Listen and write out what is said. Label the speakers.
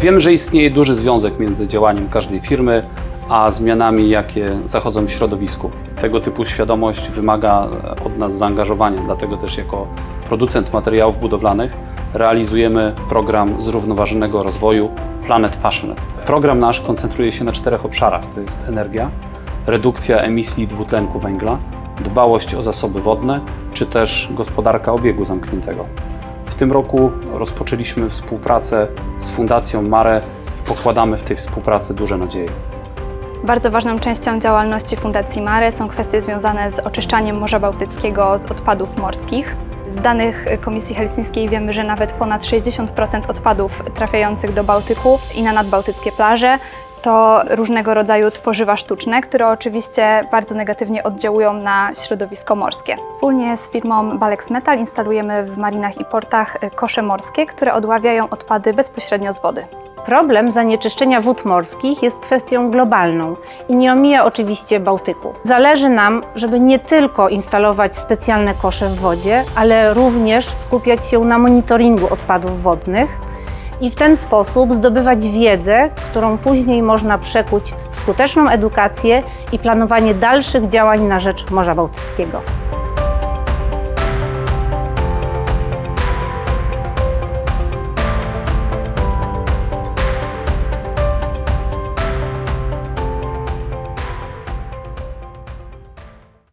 Speaker 1: Wiemy, że istnieje duży związek między działaniem każdej firmy a zmianami, jakie zachodzą w środowisku. Tego typu świadomość wymaga od nas zaangażowania, dlatego też jako producent materiałów budowlanych realizujemy program zrównoważonego rozwoju Planet Passionate. Program nasz koncentruje się na czterech obszarach. To jest energia, redukcja emisji dwutlenku węgla, dbałość o zasoby wodne, czy też gospodarka obiegu zamkniętego. Tym roku rozpoczęliśmy współpracę z Fundacją Mare pokładamy w tej współpracy duże nadzieje.
Speaker 2: Bardzo ważną częścią działalności Fundacji Mare są kwestie związane z oczyszczaniem Morza Bałtyckiego z odpadów morskich. Z danych Komisji Helsińskiej wiemy, że nawet ponad 60% odpadów trafiających do Bałtyku i na nadbałtyckie plaże to różnego rodzaju tworzywa sztuczne, które oczywiście bardzo negatywnie oddziałują na środowisko morskie. Wspólnie z firmą Balex Metal instalujemy w marinach i portach kosze morskie, które odławiają odpady bezpośrednio z wody.
Speaker 3: Problem zanieczyszczenia wód morskich jest kwestią globalną i nie omija oczywiście Bałtyku. Zależy nam, żeby nie tylko instalować specjalne kosze w wodzie, ale również skupiać się na monitoringu odpadów wodnych i w ten sposób zdobywać wiedzę, którą później można przekuć w skuteczną edukację i planowanie dalszych działań na rzecz Morza Bałtyckiego.